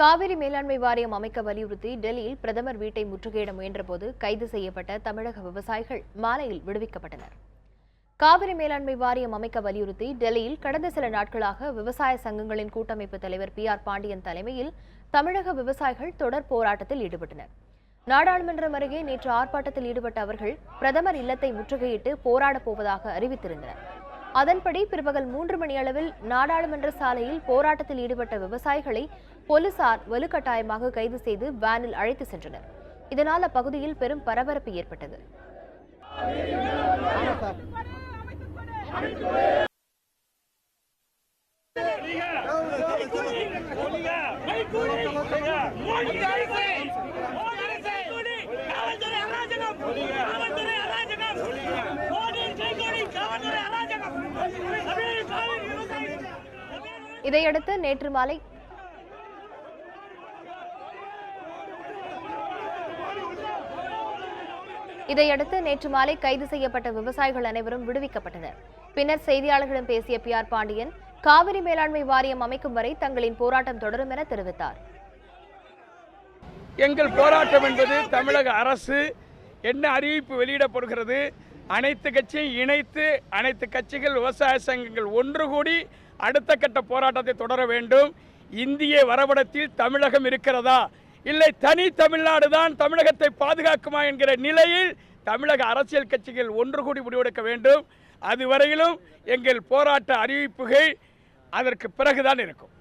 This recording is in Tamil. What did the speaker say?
காவிரி மேலாண்மை வாரியம் அமைக்க வலியுறுத்தி டெல்லியில் பிரதமர் வீட்டை முற்றுகையிட முயன்றபோது கைது செய்யப்பட்ட தமிழக விவசாயிகள் மாலையில் விடுவிக்கப்பட்டனர். காவிரி மேலாண்மை வாரியம் அமைக்க வலியுறுத்தி டெல்லியில் கடந்த சில நாட்களாக விவசாய சங்கங்களின் கூட்டமைப்பு தலைவர் பி ஆர் பாண்டியன் தலைமையில் தமிழக விவசாயிகள் தொடர் போராட்டத்தில் ஈடுபட்டனர். நாடாளுமன்றம் அருகே நேற்று ஆர்ப்பாட்டத்தில் ஈடுபட்ட அவர்கள் பிரதமர் இல்லத்தை முற்றுகையிட்டு போராடப் போவதாக அறிவித்திருந்தனர். அதன்படி பிற்பகல் மூன்று மணி அளவில் நாடாளுமன்ற சாலையில் போராட்டத்தில் ஈடுபட்ட விவசாயிகளை போலீசார் வலுக்கட்டாயமாக கைது செய்து வேனில் அழைத்து சென்றனர் இதனால் அப்பகுதியில் பெரும் பரபரப்பு ஏற்பட்டது இதையடுத்து நேற்று மாலை இதையடுத்து நேற்று மாலை கைது செய்யப்பட்ட விவசாயிகள் அனைவரும் விடுவிக்கப்பட்டனர். பின்னர் செய்தியாளர்களிடம் பேசிய பி ஆர் பாண்டியன் காவிரி மேலாண்மை வாரியம் அமைக்கும் வரை தங்களின் போராட்டம் தொடரும் என தெரிவித்தார். எங்கள் போராட்டம் என்பது தமிழக அரசு என்ன அறிவிப்பு வெளியிடப்படுகிறது அனைத்து கட்சியும் இணைத்து அனைத்து கட்சிகள் விவசாய சங்கங்கள் ஒன்று கூடி அடுத்த கட்ட போராட்டத்தை தொடர வேண்டும். இந்திய வரைபடத்தில் தமிழகம் இருக்கிறதா? இல்லை தனி தமிழ்நாடு தான் தமிழகத்தை பாதுகாக்குமா என்கிற நிலையில் தமிழக அரசியல் கட்சிகள் ஒன்று கூடி முடிவெடுக்க வேண்டும். அதுவரையிலும் எங்கள் போராட்ட அறிவிப்புகள் அதற்கு பிறகுதான் இருக்கும்.